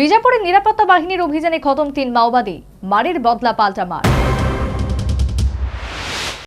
বিজাপুরে নিরাপত্তা বাহিনীর অভিযানে খতম তিন মাওবাদী। মারের বদলা পাল্টা মার।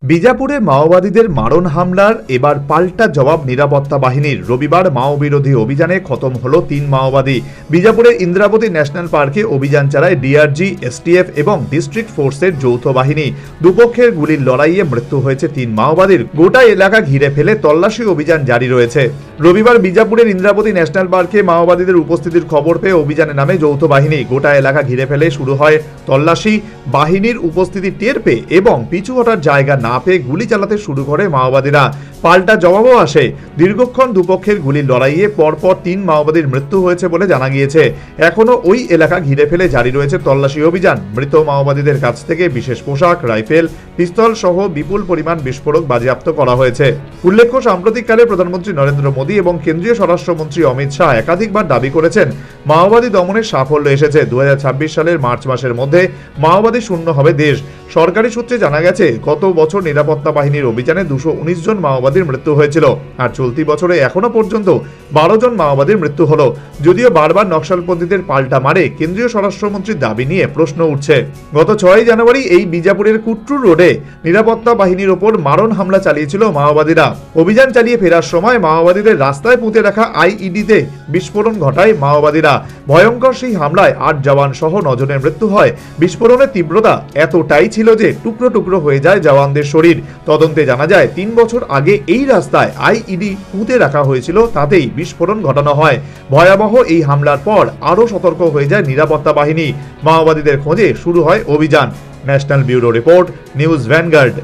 বিজাপুরে মাওবাদীদের মারণ হামলার এবার পাল্টা জবাব নিরাপত্তা বাহিনীর। রবিবার মাও বিরোধী অভিযানে খতম হল তিন মাওবাদী। বিজাপুরের ইন্দ্রাবতী ন্যাশনাল পার্কে অভিযান চালায় ডিআরজি, এসটিএফ এবং ডিস্ট্রিক্ট ফোর্সের যৌথ বাহিনী। দুপক্ষের গুলির লড়াইয়ে মৃত্যু হয়েছে তিন মাওবাদীর। গোটা এলাকা ঘিরে ফেলে তল্লাশি অভিযান জারি রয়েছে। রবিবার বিজাপুরের ইন্দ্রাবতী ন্যাশনাল পার্কে মাওবাদীদের উপস্থিতির খবর পেয়ে অভিযানে নামে যৌথ বাহিনী গোটা এলাকা ঘিরে ফেলে শুরু হয় তল্লাশি। বাহিনীর উপস্থিতি টের পেয়ে এবং পিছু হটার জায়গা না পেয়ে গুলি চালাতে শুরু করে মাওবাদীরা। পাল্টা জবাবও আসে। দীর্ঘক্ষণ দুপক্ষের গুলি লড়াইয়ে পরপর তিন মাওবাদীর মৃত্যু হয়েছে বলে জানা গিয়েছে। এখনও ওই এলাকা ঘিরে ফেলে জারি রয়েছে তল্লাশি অভিযান। মৃত মাওবাদীদের কাছ থেকে বিশেষ পোশাক, রাইফেল পিস্তল সহ বিপুল পরিমাণ বিস্ফোরক বাজেয়াপ্ত করা হয়েছে। উল্লেখ্য, সাম্প্রতিককালে প্রধানমন্ত্রী নরেন্দ্র মোদী এবং কেন্দ্রীয় স্বরাষ্ট্রমন্ত্রী অমিত শাহ একাধিকবার দাবি করেছেন, মাওবাদী দমনের সাফল্য এসেছে। দু হাজার ছাব্বিশ সালের মার্চ মাসের মধ্যে মাওবাদী শূন্য হবে দেশ। সরকারি সূত্রে জানা গেছে, গত বছর নিরাপত্তা বাহিনীর অভিযানে দুশো জন মাওবাদীর মৃত্যু হয়েছিল আর চলতি বছরে এখনও পর্যন্ত বারো জন মাওবাদীর মৃত্যু হলো। যদিও বারবার নকশালপন্থীদের পাল্টা মারে, কেন্দ্রীয় স্বরাষ্ট্রমন্ত্রীর দাবি নিয়ে প্রশ্ন উঠছে। গত ছয় জানুয়ারি এই বিজাপুরের কুট্টু রোডে নিরাপত্তা বাহিনীর ওপর মারণ হামলা চালিয়েছিল মাওবাদীরা। অভিযান চালিয়ে ফেরার সময় মাওবাদীদের রাস্তায় পুঁতে রাখা আইইডিতে বিস্ফোরণ ঘটায় মাওবাদীরা। ভয়ঙ্কর সেই হামলায় আট জওয়ান সহ নজনের মৃত্যু হয়। বিস্ফোরণের তীব্রতা এতটাই ছিল যে টুকরো টুকরো হয়ে যায় জওয়ানদের শরীর। তদন্তে জানা যায়, তিন বছর আগে এই রাস্তায় আইইডি পুঁতে রাখা হয়েছিল, তাতেই বিস্ফোরণ ঘটানো হয়। ভয়াবহ এই হামলার পর আরও সতর্ক হয়ে যায় নিরাপত্তা বাহিনী। মাওবাদীদের খোঁজে শুরু হয় অভিযান। National Bureau Report, News Vanguard.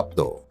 up though.